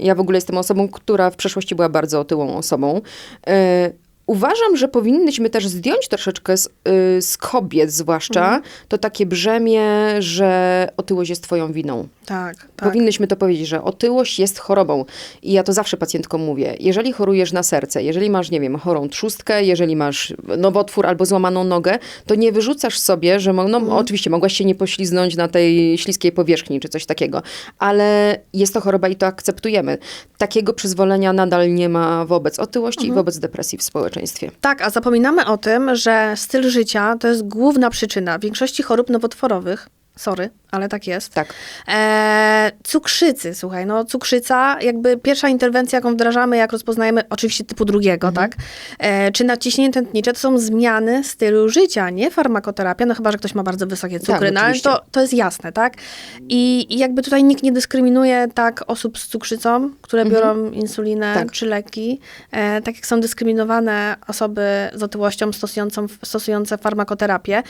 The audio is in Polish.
Ja w ogóle jestem osobą, która w przeszłości była bardzo otyłą osobą. Uważam, że powinnyśmy też zdjąć troszeczkę z, y, z kobiet, zwłaszcza, Mhm. to takie brzemię, że otyłość jest twoją winą. Tak, tak. Powinnyśmy to powiedzieć, że otyłość jest chorobą. I ja to zawsze pacjentkom mówię. Jeżeli chorujesz na serce, jeżeli masz, nie wiem, chorą trzustkę, jeżeli masz nowotwór albo złamaną nogę, to nie wyrzucasz sobie, że no, Mhm. oczywiście mogłaś się nie pośliznąć na tej śliskiej powierzchni czy coś takiego, ale jest to choroba i to akceptujemy. Takiego przyzwolenia nadal nie ma wobec otyłości Mhm. i wobec depresji w społeczeństwie. Tak, a zapominamy o tym, że styl życia to jest główna przyczyna większości chorób nowotworowych. Sorry, ale tak jest. Tak. E, cukrzycy, słuchaj, no cukrzyca, jakby pierwsza interwencja, jaką wdrażamy, jak rozpoznajemy, oczywiście typu drugiego, Mhm. tak? E, czy nadciśnienie tętnicze, to są zmiany stylu życia, nie farmakoterapia, no chyba, że ktoś ma bardzo wysokie cukry, Tak, no ale to, to jest jasne, tak? I, I jakby tutaj nikt nie dyskryminuje tak osób z cukrzycą, które biorą insulinę Mhm. Tak. czy leki, e, tak jak są dyskryminowane osoby z otyłością stosującą, stosujące farmakoterapię.